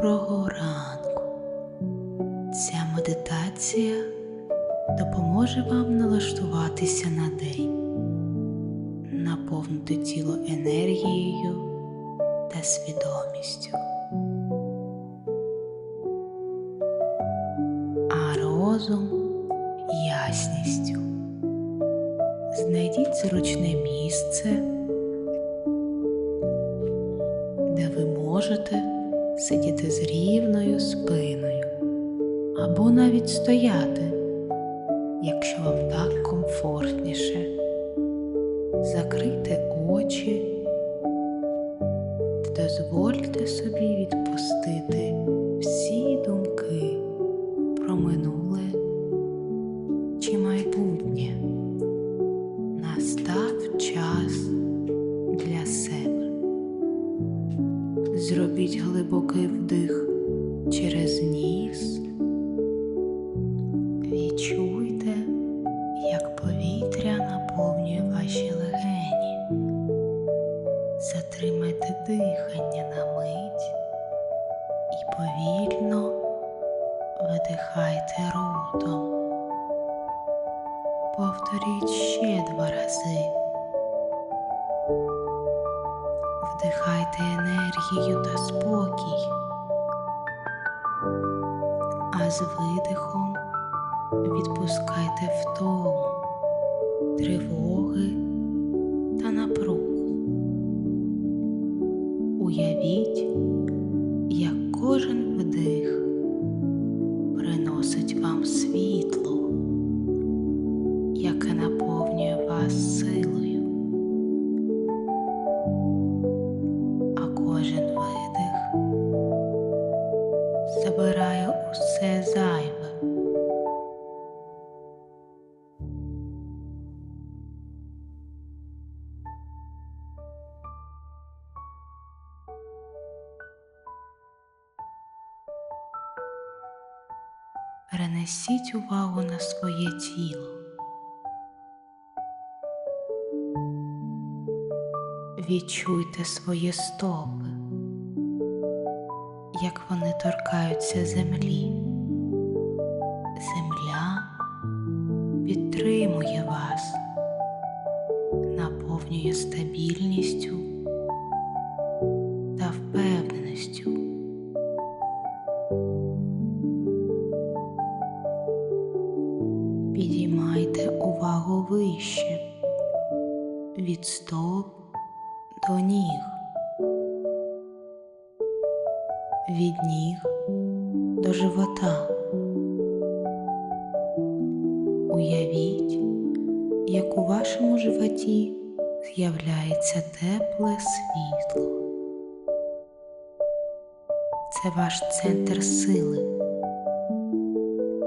доброго ранку. Ця медитація допоможе вам налаштуватися на день, наповнити тіло енергією та свідомістю. А розум ясністю. Знайдіть зручне місце, де ви можете сидіти з рівною спиною або навіть стояти, якщо вам так комфортніше. закрити очі та дозвольте собі відпустити всі думки про минуле Зробіть глибокий вдих через ніс. Відчуйте, як повітря наповнює ваші легені. Затримайте дихання на мить і повільно видихайте ротом. Повторіть ще два рази. Вдихайте енергію та спокій, а з видихом відпускайте втому, тривоги та напругу. Уявіть, як кожен вдих приносить вам світло, кожен видих забирає усе зайве. Перенесіть увагу на своє тіло. Відчуйте свої стопи, як вони торкаються землі. Земля підтримує вас, наповнює стабільністю та впевненістю. Підіймайте увагу вище від стоп до ніг, від ніг до живота. Уявіть, як у вашому животі з'являється тепле світло. Це ваш центр сили.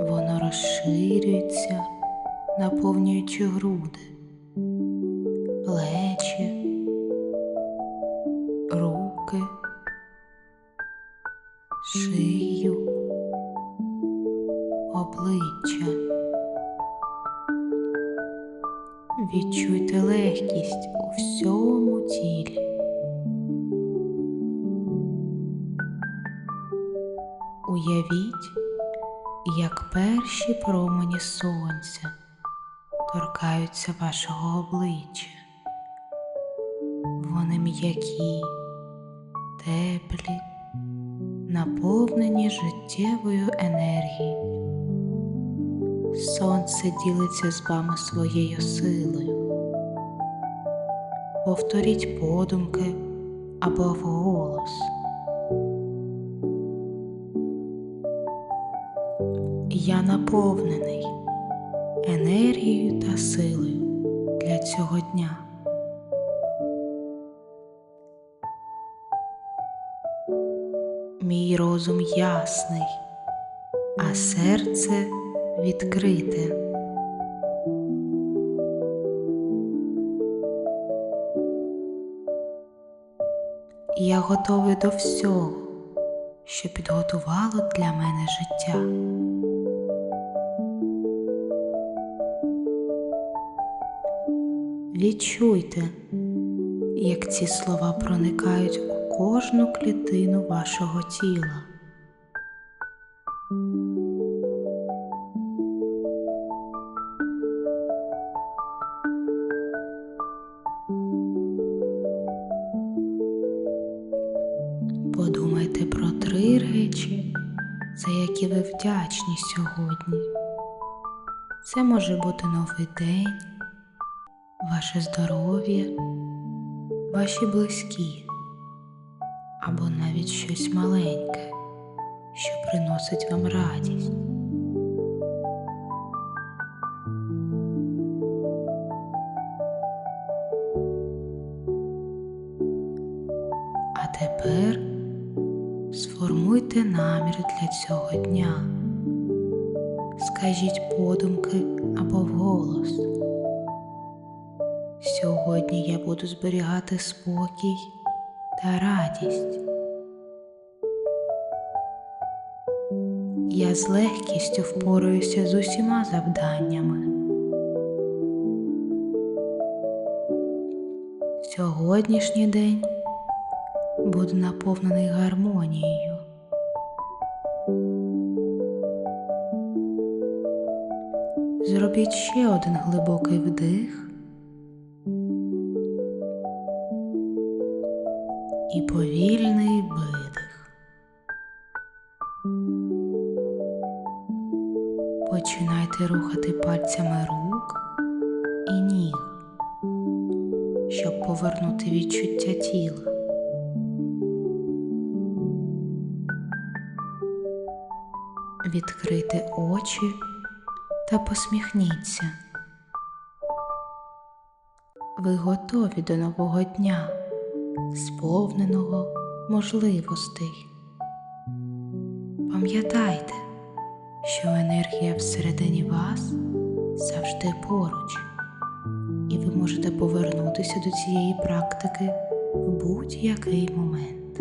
Воно розширюється, наповнюючи груди, плечі, шию, обличчя. Відчуйте легкість у всьому тілі. Уявіть, як перші промені сонця торкаються вашого обличчя. Вони м'які, теплі, наповнені життєвою енергією. Сонце ділиться з вами своєю силою. Повторіть подумки або вголос. Я наповнений енергією та силою для цього дня. Розум ясний, а серце відкрите. Я готовий до всього, що підготувало для мене життя. Відчуйте, як ці слова проникають кожну клітину вашого тіла. Подумайте про три речі, за які ви вдячні сьогодні. Це може бути новий день, ваше здоров'я, ваші близькі або навіть щось маленьке, що приносить вам радість. А тепер сформуйте намір для цього дня. Скажіть подумки або вголос. Сьогодні я буду зберігати спокій та радість. Я з легкістю впораюся з усіма завданнями. Сьогоднішній день буде наповнений гармонією. Зробіть ще один глибокий вдих Починайте рухати пальцями рук і ніг, щоб повернути відчуття тіла. Відкрийте очі та посміхніться. Ви готові до нового дня, сповненого можливостей. Пам'ятайте, що енергія всередині вас завжди поруч, і ви можете повернутися до цієї практики в будь-який момент.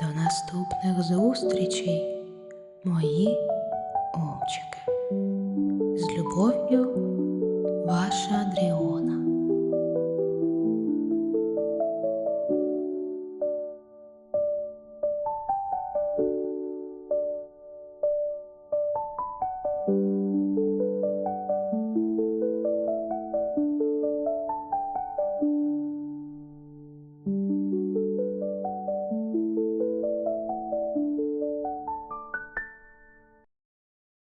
До наступних зустрічей, мої любов'ю ваша Адріона.